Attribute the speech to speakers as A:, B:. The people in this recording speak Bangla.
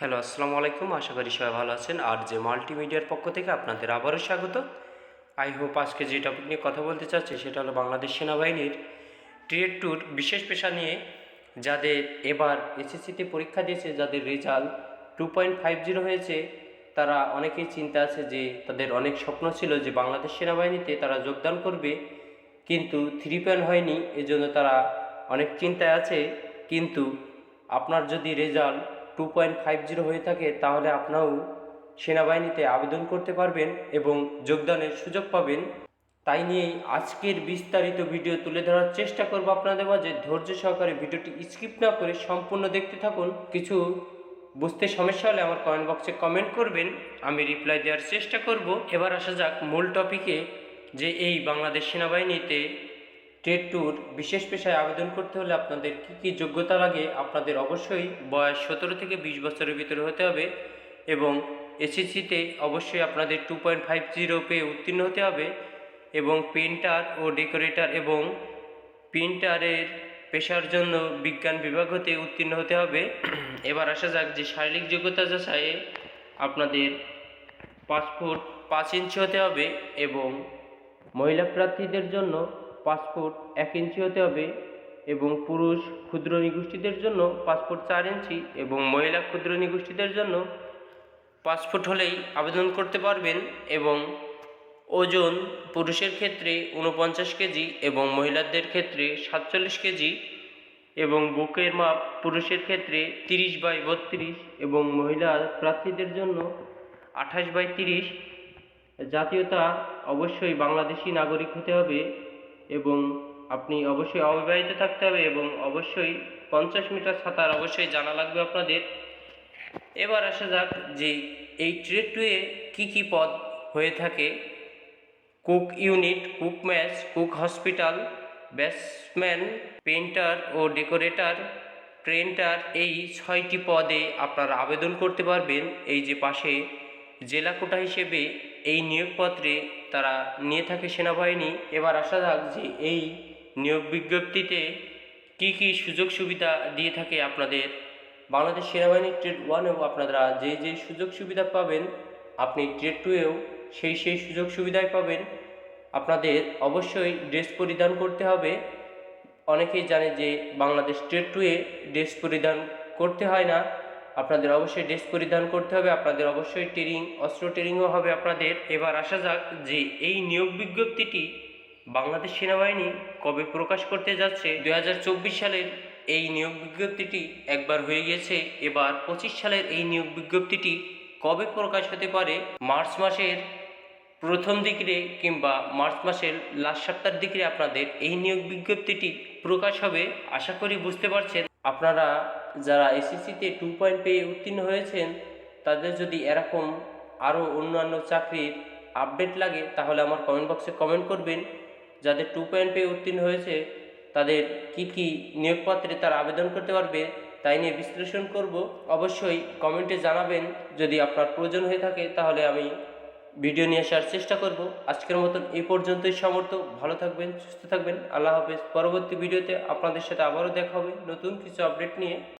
A: হ্যালো, আসসালামু আলাইকুম। আশা করি সবাই ভালো আছেন। আর যে মাল্টিমিডিয়ার পক্ষ থেকে আপনাদের আবারও স্বাগত। আই হোপ আজকে যে টপিক নিয়ে কথা বলতে চাচ্ছি, সেটা হলো বাংলাদেশ সেনাবাহিনীর ট্রিয়েড ট্যুর বিশেষ পেশা নিয়ে। যাদের এবার এসএসসিতে পরীক্ষা দিয়েছে, যাদের result two point five zero হয়েছে, তারা অনেকেই চিন্তা আছে যে, তাদের অনেক স্বপ্ন ছিল যে বাংলাদেশ সেনাবাহিনীতে তারা যোগদান করবে। কিন্তু থ্রি পয়েন্ট হয়নি, এজন্য তারা অনেক চিন্তায় আছে। কিন্তু আপনার যদি result two point five zero হয়ে থাকে, তাহলে আপনাও সেনাবাহিনীতে আবেদন করতে পারবেন এবং যোগদানের সুযোগ পাবেন। তাই নিয়েই আজকের বিস্তারিত ভিডিও তুলে ধরার চেষ্টা করব আপনাদের মাঝে। ধৈর্য সহকারে ভিডিওটি স্কিপ না করে সম্পূর্ণ দেখতে থাকুন। কিছু বুঝতে সমস্যা হলে আমার কমেন্ট বক্সে কমেন্ট করবেন। আমি রিপ্লাই দেওয়ার চেষ্টা করব। এবার আসা যাক মূল টপিকে যে এই বাংলাদেশ সেনাবাহিনীতে ট্রেড ট্যুর বিশেষ পেশায় আবেদন করতে হলে আপনাদের কী কী যোগ্যতা লাগে আপনাদের অবশ্যই বয়স সতেরো থেকে বিশ বছরের ভিতরে হতে হবে এবং এসএসসিতে অবশ্যই আপনাদের টু পয়েন্ট ফাইভ জিরো পেয়ে উত্তীর্ণ হতে হবে এবং পেন্টার ও ডেকোরেটর এবং প্রিন্টারের পেশার জন্য বিজ্ঞান বিভাগ হতে উত্তীর্ণ হতে হবে। এবার আসা যাক যে শারীরিক যোগ্যতা যাচাইয়ে আপনাদের পাঁচ ফুট পাঁচ ইঞ্চি হতে হবে এবং মহিলা প্রার্থীদের জন্য পাঁচ ফুট এক ইঞ্চি হতে হবে এবং পুরুষ ক্ষুদ্র নিগোষ্ঠীদের জন্য পাঁচ ফুট চার ইঞ্চি এবং মহিলা ক্ষুদ্র নিগোষ্ঠীদের জন্য পাঁচ ফুট হলেই আবেদন করতে পারবেন এবং ওজন পুরুষের ক্ষেত্রে উনপঞ্চাশ কেজি এবং মহিলাদের ক্ষেত্রে সাতচল্লিশ কেজি এবং বুকের মাপ পুরুষের ক্ষেত্রে তিরিশ বাই বত্রিশ এবং মহিলা প্রার্থীদের জন্য আঠাশ বাই তিরিশ। জাতীয়তা অবশ্যই বাংলাদেশি নাগরিক হতে হবে। এবং আপনি অবশ্যই অবিবাহিত থাকতে হবে এবং অবশ্যই পঞ্চাশ মিটার সাঁতার অবশ্যই জানা লাগবে আপনাদের। এবার আসা যাক যে এই ট্রেড টুয়ে কী কী পদ হয়ে থাকে। Cook unit, cook mess, cook hospital, batsman painter ও ডেকোরেটর প্রিন্টার এই ছয়টি পদে আপনারা আবেদন করতে পারবেন। এই যে পাশে জেলা কোটা হিসেবে এই নিয়োগপত্রে তারা নিয়ে থাকে সেনাবাহিনী। এবার আসা যাক যে এই নিয়োগ বিজ্ঞপ্তিতে কী কী সুযোগ সুবিধা দিয়ে থাকে আপনাদের। বাংলাদেশ সেনাবাহিনীর ট্রেড ওয়ানেও আপনারা যে যে সুযোগ সুবিধা পাবেন, আপনি ট্রেড টুয়েও সেই সেই সুযোগ সুবিধাই পাবেন। আপনাদের অবশ্যই ড্রেস পরিধান করতে হবে। অনেকেই জানে যে বাংলাদেশ ট্রেড টুয়ে ড্রেস পরিধান করতে হয় না। আপনাদের অবশ্যই ড্রেস পরিধান করতে হবে, আপনাদের অবশ্যই ট্রেনিং অস্ত্র ট্রেনিংও হবে আপনাদের। এবার আসা যাক যে এই নিয়োগ বিজ্ঞপ্তিটি বাংলাদেশ সেনাবাহিনী কবে প্রকাশ করতে যাচ্ছে। দু হাজার চব্বিশ সালের এই নিয়োগ বিজ্ঞপ্তিটি একবার হয়ে গেছে, এবার পঁচিশ সালের এই নিয়োগ বিজ্ঞপ্তিটি কবে প্রকাশ হতে পারে? মার্চ মাসের প্রথম দিকে কিংবা মার্চ মাসের লাস্ট সপ্তাহের দিকে আপনাদের এই নিয়োগ বিজ্ঞপ্তিটি প্রকাশ হবে, আশা করি বুঝতে পারছেন। আপনারা যারা এসএসসিতে টু পয়েন্ট পেয়ে উত্তীর্ণ হয়েছেন, তাদের যদি এরকম আরও অন্যান্য চাকরির আপডেট লাগে, তাহলে আমার কমেন্ট বক্সে কমেন্ট করবেন। যাদের টু পয়েন্ট পেয়ে উত্তীর্ণ হয়েছে, তাদের কি কি নিয়োগপত্রে তারা আবেদন করতে পারবে, তাই নিয়ে বিশ্লেষণ করব। অবশ্যই কমেন্টে জানাবেন। যদি আপনার প্রয়োজন হয়ে থাকে, তাহলে আমি ভিডিও নিয়ে আসার চেষ্টা করব। আজকের মতন এই পর্যন্তই সমর্থ। ভালো থাকবেন, সুস্থ থাকবেন। আল্লাহ হাফেজ। পরবর্তী ভিডিওতে আপনাদের সাথে আবারও দেখা হবে। নতুন কিছু আপডেট নিয়ে।